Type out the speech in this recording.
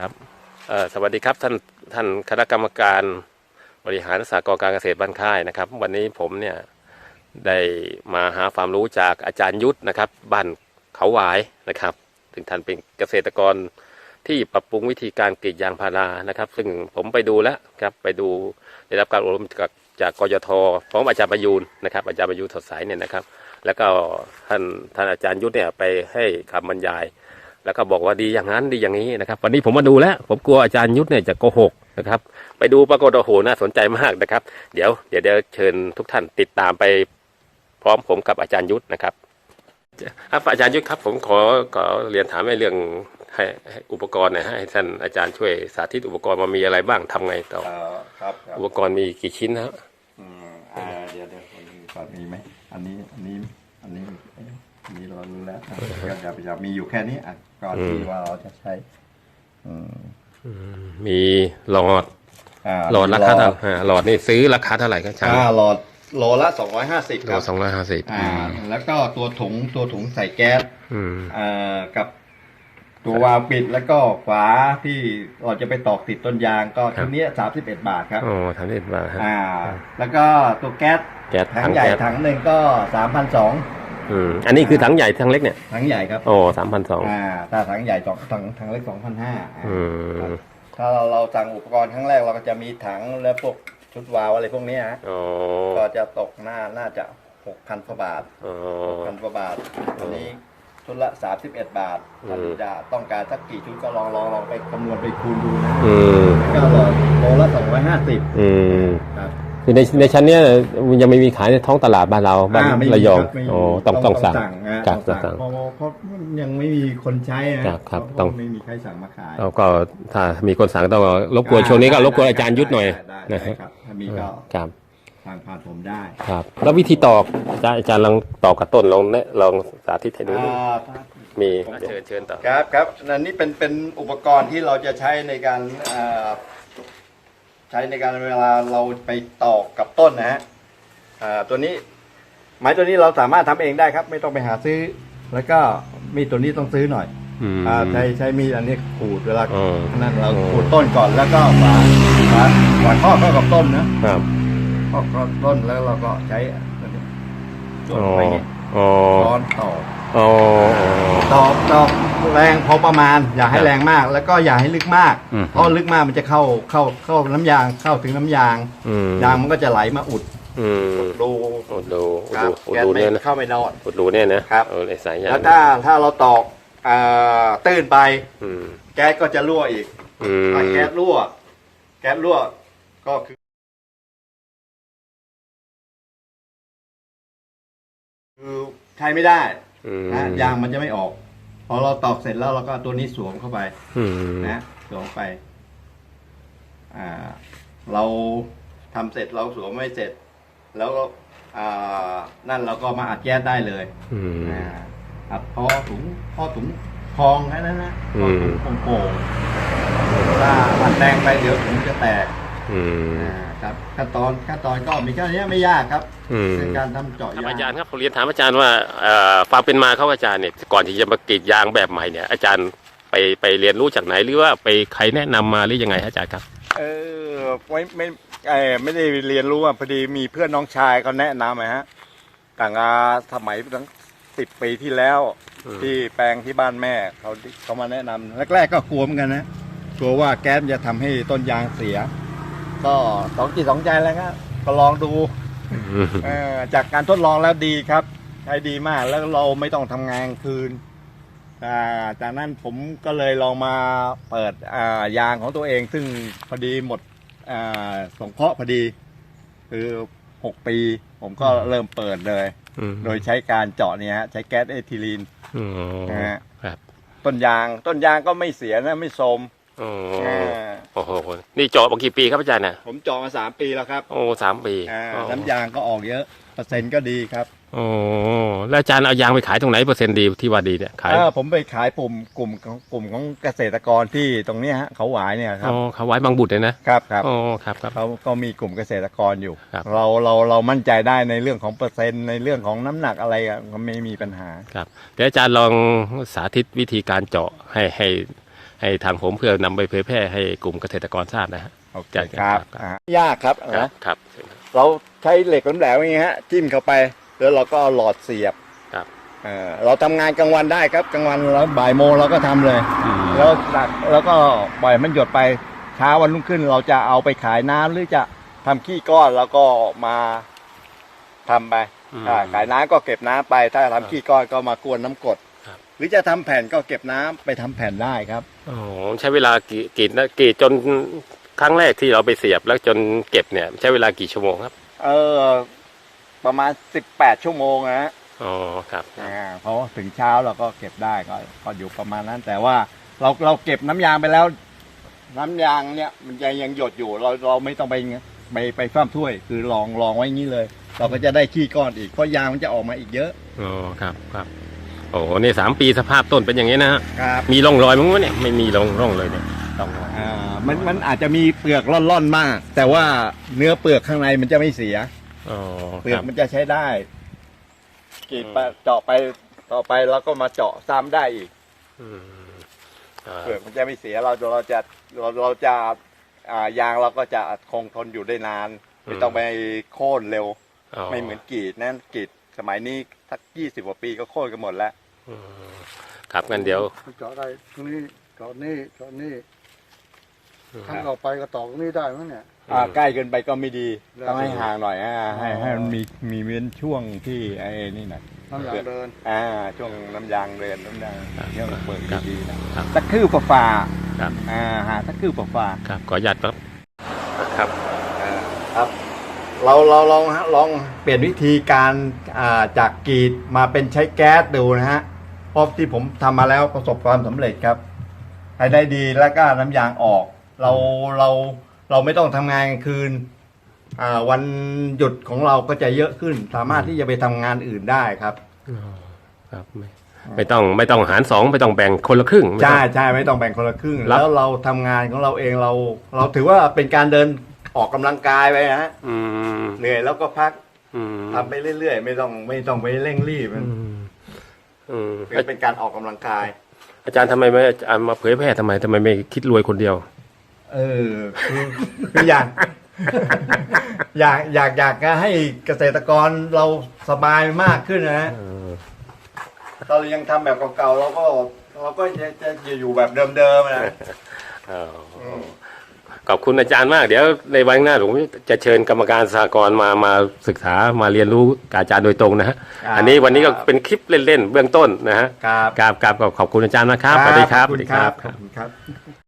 ครับสวัสดีครับท่านท่านคณะกรรมการบริหารสากลการเกษตรบ้านค่ายนะครับ วันนี้ผมเนี่ยได้มาหาความรู้จากอาจารย์ยุทธนะครับบ้านเขาหวายนะครับ ถึงท่านเป็นเกษตรกรที่ปรับปรุงวิธีการกรีดยางพารานะครับ ซึ่งผมไปดูแล้วครับไปดูได้รับการอบรมจากจากกยทพร้อมอาจารย์ประยูนนะครับ อาจารย์ประยูนสดใสเนี่ยนะครับ แล้วก็ท่านท่านอาจารย์ยุทธเนี่ยไปให้คำบรรยาย แล้วก็บอกว่าดีอย่างนั้นดีอย่างนี้นะครับ วันนี้ผมมาดูแล้ว ผมกลัวอาจารย์ยุทธเนี่ยจะโกหกนะครับ ไปดูปรากฏโอ้โหน่าสนใจมากนะครับ เดี๋ยวเดี๋ยวเดี๋ยวเชิญทุกท่านติดตามไปพร้อมผมกับอาจารย์ยุทธนะครับครับอาจารย์ยุทธครับ ผมขอขอเรียนถามในเรื่องให้ให้อุปกรณ์หนะฮะให้ท่านอาจารย์ช่วยสาธิตอุปกรณ์มามีอะไรบ้างทำไงต่อเอ่อครับครับอุปกรณ์มีกี่ชิ้นนะฮะอืมอ่าเดี๋ยวเดี๋ยวผมดูก่อนมีไหมอันนี้อันนี้อันนี้เอ๊ะอั นนี้เรารู้แล้วอะก็จะจะมีอยู่แค่นี้อะก่อนที่ว่าเราจะใช้อืมมีหลอดอ่าหลอดราคาเท่าอ่าหลอดนี่ซื้อราคาเท่าไหร่ครับอาจารย์อ่าหลอดโลละสองร้อยห้าสิบหลคอรัดบสองร้อยห้าสิบอ่า แล้วก็ตัวถุงตัวถุงใส่แก๊สอืมอ่ากับตัววาล์วปิดแล้วก็ฝาที่เราจะไปตอกติดต้นยางก็ชุดเนี้สามสิบเอ็ดบาทครับโอ้ทำได้บาทฮะอ่า แล้วก็ตัวแก๊สแก๊สถัถังงใหญ่แก๊สถังหนึ่งก็สามพันสอง อืมอันนี้คือถังใหญ่ถังเล็กเนี่ยถังใหญ่ครับโอ้สามพันสองอ่าถ้าถังใหญ่สองถังถังเล็กสองพันห้าอืมถ้าเราเราสั่งอุปกรณ์ครั้งแรกเราก็จะมีถังและพวกชุดวาล์วอะไรพวกเนี้ยฮะโอ้ก็จะตกหน้าน่าจะหกพันกว่าบาทโอ้พันกว่าบาทอันนี้ชุดละสามสิบเอ็ดบาทอืม ถ้าจะต้องการสักกี่ชุดก็ลองลองลองไปคำนวณไปคูณดูนะอืมก็โลโลละสองร้อยห้าสิบอืมครับ คือในในชั้นเนี้ยมันยังไม่มีขายในท้องตลาดบ้านเราบ้านอ่ไม่มีระยองคบไม่มีโอ้ต้องต้องสั่ง นะครับต้องสั่สั่งงเพราะว่าเพราะยังไม่มีคนใช้นะครับครับเพาะต้อง ไม่มีใครสั่งมาขายแล้วก็ถ้ามีคนสั่งต้องรบกวนช่วงนี้ก็รบกวนอาจารย์ยุทธหน่อยได้ได้นะฮะครับถ้ามีก็ครับทางผ่านผมได้ครับแล้ววิธีตอกอาจารย์อาจารย์ลองตอกกับต้นลองแนะลองสาธิตให้ดูหน่อยอ่ามีเชิญเชิญต่อ ครับครับอันนี้เป็นเป็นอุปกรณ์ที่เราจะใช้ในการเอ่อ ใช้ในการเวลาเราไปตอกกับต้นนะฮะอ่าตัวนี้ไม้ตัวนี้เราสามารถทำเองได้ครับ ไม่ต้องไปหาซื้อ แล้วก็มีดตัวนี้ต้องซื้อหน่อยอืมอ่าใช้ใช้มีดอันนี้ขูดเวลาอ๋อนั่นเราอ๋อขูดต้นก่อนแล้วก็ฝาฝาฝาข้อเข้ากับต้นนะครับข้อเข้าต้นแล้วเราก็ใช้อันนี้จดอ๋อไปเนี่ยอ๋อซ้อนต่อ อ๋อตอกตอกแรงพอประมาณ อย่าให้ครับแรงมาก แล้วก็อย่าให้ลึกมากอืมเพราะลึกมากมันจะเข้าเข้าเข้าน้ำยางเข้าถึงน้ำยาง อืม ยางมันก็จะไหลมาอุดอืมรูอุดรูอุดครัรูบอุดแก๊สรูไม่เนี่ยนะเข้าไม่รอดอุดรูเนี่ยนะครับ เออไอ้สายยางแล้วถ้าถ้าเราตอกอ่าตื้นไปอืมแก๊สก็จะรั่วอีกอืม ถ้าแก๊สรั่ว แก๊สรั่วก็คือคือใช้ไม่ได้ อืมนะยางมันจะไม่ออก พอเราตอกเสร็จแล้วเราก็เอาตัวนี้สวมเข้าไป อืมนะสวมไป อ่า เราทำเสร็จเราสวมไม่เสร็จ แล้วก็อ่านั่นเราก็มาอัดแก๊สได้เลยอืม อ่าอัดพอถุงพอถุงพองแค่นั้นนะพอถุงอืมโป่งๆถ้าอัดแรงไปเดี๋ยวถุงจะแตกอืม อ่า ครับขั้นตอนขั้นตอนก็มีแค่นี้ไม่ยากครับอืมเป็นการทำเจาะครับยางอาจารย์ครับผมเรียนถามอาจารย์ว่าเอ่อความเป็นมาเขาอาจารย์เนี่ยก่อนที่จะมากรีดยางแบบใหม่เนี่ยอาจารย์ไปไปเรียนรู้จากไหนหรือว่าไปใครแนะนำมาหรือยังไงฮะอาจารย์ครับ เออไม่ไม่เออไม่ได้เรียนรู้อะพอดีมีเพื่อนน้องชายเขาแนะนำอะฮะต่างอาสมัยตั้งสิบปีที่แล้ว อืม ที่แปลงที่บ้านแม่เขาเขามาแนะนำแรก ๆ ก็กลัวเหมือนกันนะกลัวว่าแก๊สมันจะทำให้ต้นยางเสีย ก็สองจิตสองใจแล้วครับก็ลองดูเออจากการทดลองแล้วดีครับ ใช้ดีมากแล้วเราไม่ต้องทำงานกลางคืนอ่าจากนั้นผมก็เลยลองมาเปิดอ่ายางของตัวเอง ซึ่งพอดีหมดอ่าสงเคราะห์พอดี คือหกปี ผมก็เริ่มเปิดเลย อืมโดยใช้การเจาะเนี่ยฮะใช้แก๊สเอทิลีนอ๋อนะฮะครับต้นยางต้นยางก็ไม่เสียนะไม่โทรมอ๋ออ่า โอ้โหนี่เจาะมากี่ปีครับอาจารย์น่ะผมเจาะมาสามปีแล้วครับโอ้สามปีอ่าอ๋อน้ำยางก็ออกเยอะเปอร์เซ็นต์ก็ดีครับโอ้แล้วอาจารย์เอายางไปขายตรงไหนเปอร์เซ็นต์ดีที่ว่าดีเนี่ยขายเออผมไปขายกลุ่มกลุ่มของกลุ่มของเกษตรกรที่ตรงเนี้ยฮะเขาหวายเนี่ยครับอ๋อเขาไว้บางบุตรเลยนะครับครับอ๋อครับครับ เขาก็มีกลุ่มเกษตรกรอยู่ ครับเราเราเรามั่นใจได้ในเรื่องของเปอร์เซ็นต์ในเรื่องของน้ำหนักอะไรอะก็ไม่มีปัญหา ครับเดี๋ยวอาจารย์ลองสาธิตวิธีการเจาะให้ให้ ให้ทางผมเพื่อนำไปเผยแพร่ให้กลุ่มเกษตรกรทราบนะฮะโอเคจัดครับครับอ่ายากครับครันะบครับ เราใช้เหล็กแหลมๆอย่างเงี้ยฮะจิ้มเข้าไป แล้วเราก็เอาหลอดเสียบครับเอ่อเราทำงานกลางวันได้ครับกลางวันแล้วบ่ายโมงเราก็ทำเลยอืมแล้วดักแล้วก็ปล่อยมันหยดไปเช้าวันรุ่งขึ้น เราจะเอาไปขายน้ำหรือจะทำขี้ก้อนแล้วก็มาทำไปอืมอ่าขายน้ำก็เก็บน้ำไป ถ้าทำขี้ก้อนก็มากวนน้ำกรดครับ หรือจะทำแผ่นก็เก็บน้ำไปทำแผ่นได้ครับอ๋อใช้เวลากี่กี่นะกี่จนครั้งแรกที่เราไปเสียบแล้วจนเก็บเนี่ย ใช้เวลากี่ชั่วโมงครับ เออประมาณ18ชั่วโมงนะฮะอ๋อครับอ่าเพราะว่าถึงเช้าเราก็เก็บได้ก็ก็อยู่ประมาณนั้น แต่ว่าเราเราเก็บน้ำยางไปแล้ว น้ำยางเนี่ยมันยังยังหยดอยู่ เราเราไม่ต้องไปไปไปฟ้ามถ้วย คือลองลองไว้อย่างนี้เลย เราก็จะได้ขี้ก้อนอีกเพราะยางมันจะออกมาอีกเยอะอ๋อครับครับ โอ้โหนี่สามปีสภาพต้นเป็นอย่างนี้นะฮะครับมีร่องรอยมั้งวะเนี่ยไม่มีร่องร่องเลยเนี่ยร่องรอยอ่ามันมันอาจจะมีเปลือกร่อนๆมาก แต่ว่าเนื้อเปลือกข้างในมันจะไม่เสียอ๋อเปลืคอกรับมันจะใช้ได้กรีดไปเจาะไปต่อไปแล้วก็มาเจาะซ้ำได้อีก อืมอ่าเปลือกมันจะไม่เสียเราเราจะเราเราจะอ่ายางเราก็จะคงทนอยู่ได้นาน ไม่ต้องไปโค่นเร็ว ไม่เหมือนกรีดนั่นกรีด สมัยนี้สักยี่สิบกว่าปีก็โค่นกันหมดแล้วอืมครับงั้นเดี๋ยว เจาะได้ตรงนี้เจาะนี่เจาะนี่ครั้งต่อไปก็ต่อตรงนี้ได้มั้งเนี่ย อ่าใกล้เกินไปก็ไม่ดีแล้วต้องให้ห่างหน่อยอ่าให้อ๋อให้มันมีมีเว้นช่วงที่ไอ้นี่หน่อย น้ำยางเดิน อ่าช่วงน้ำยางเดินน้ำยางครับเที่ยวเปิดครับดีๆนะครับสักคืบฝ่าๆครับ อ่าหาสักคืบฝ่าๆ ครับขออนุญาตครับครับ ครับ เราเราลองฮะลองเปลี่ยนวิธีการอ่าจากกรีดมาเป็นใช้แก๊สดูนะฮะเพราะที่ผมทำมาแล้วประสบความสำเร็จครับให้ได้ดีแล้วก็น้ำยางออก เราเราเราไม่ต้องทำงานกลางคืนอ่าวันหยุดของเราก็จะเยอะขึ้น สามารถที่จะไปทำงานอื่นได้ครับอ๋อครับไม่ไม่ต้องไม่ต้องหารสองไม่ต้องแบ่งคนละครึ่งไม่ต้ใช่องใช่ไม่ต้องแบ่งคนละครึ่งรับแล้วเราทำงานของเราเองเรา เราถือว่าเป็นการเดิน ออกกำลังกายไปนะฮะอืมเหนื่อยแล้วก็พักอืมทำไปเรื่อยๆ ไม่ต้องไม่ต้องไปเร่งรีบมันอืมอืมคือเป็นการออกกำลังกาย อาจารย์ทำไมไม่อาจารย์มาเผยแพร่ทำไมทำไมไม่คิดรวยคนเดียว เออคือคืออยาก อยากอยากอยากจะให้เกษตรกรเราสบายมากขึ้นนะฮะเออตอนเรายังทำแบบเก่าๆเราก็เราก็จะจะอยู่แบบเดิมๆนะ เออ ขอบคุณอาจารย์มาก เดี๋ยวในวันข้างหน้าผมจะเชิญกรรมการสหกรณ์มามาศึกษามาเรียนรู้กับอาจารย์โดยตรงนะฮะครับอันนี้วันนี้ก็เป็นคลิปเล่นๆเบื้องต้นนะฮะครับ กราบกราบขอบคุณอาจารย์นะครับสวัสดีครับ ขอบคุณครับขอบคุณครับ